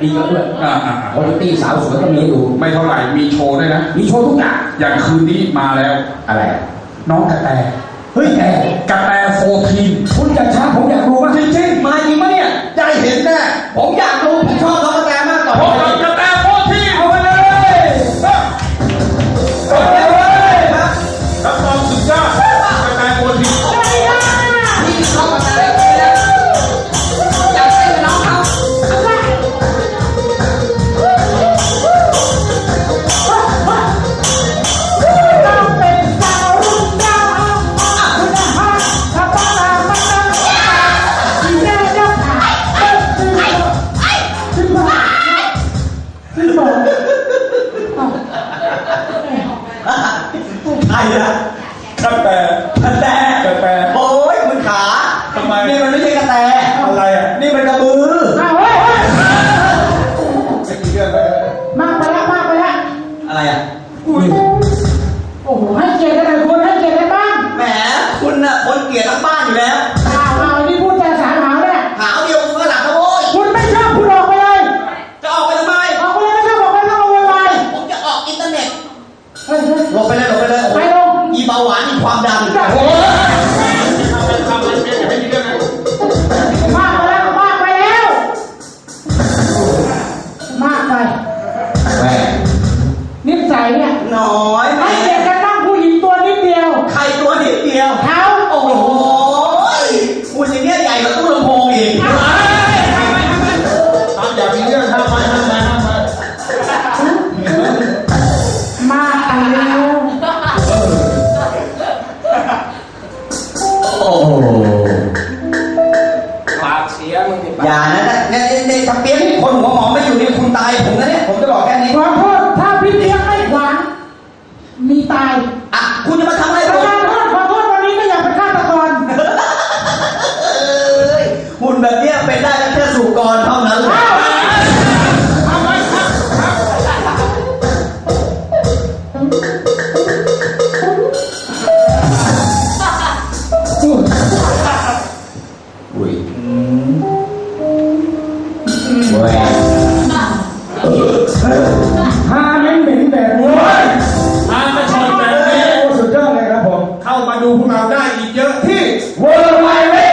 ตีมาด้วยอ่าอ่าอตีสาวสวยก็มีอยู่ไม่เท่าไหร่ มีโชว์ด้วยนะ มีโชว์ทุกอย่างอย่างคืนนี้มาแล้ว อะไร น้องกระแตเฮ้ยแต่ Yeah. ความดันมากไปแล้วมากไปแล้ว มากไปนิสัยเนี่ยน้อย ฏิบัติอย่านะเนี่ยเนี่ยถ้าเปี้ยนคนหัวหมอไม่อยู่นี่คุณตายผมนะเนี่ยผมจะบอกแค่นี้ขอโทษถ้าพี่เลี้ยกไม่หวานมีตายอะคุณจะมาทำอะไรผมขอโทษขอโทษวันนี้ไม่อยากเป็นฆาตกรหุ่นแบบเนี้ยเป็นได้แค่สุกรเท่านั้นเลยอุ้ย หวฮาเน้นเหม็นแบบนี้พามาชมแบบนี้โอ้สุดยอดเลยครับผม เข้ามาดูพวกเราได้อีกเยอะที่ World Wide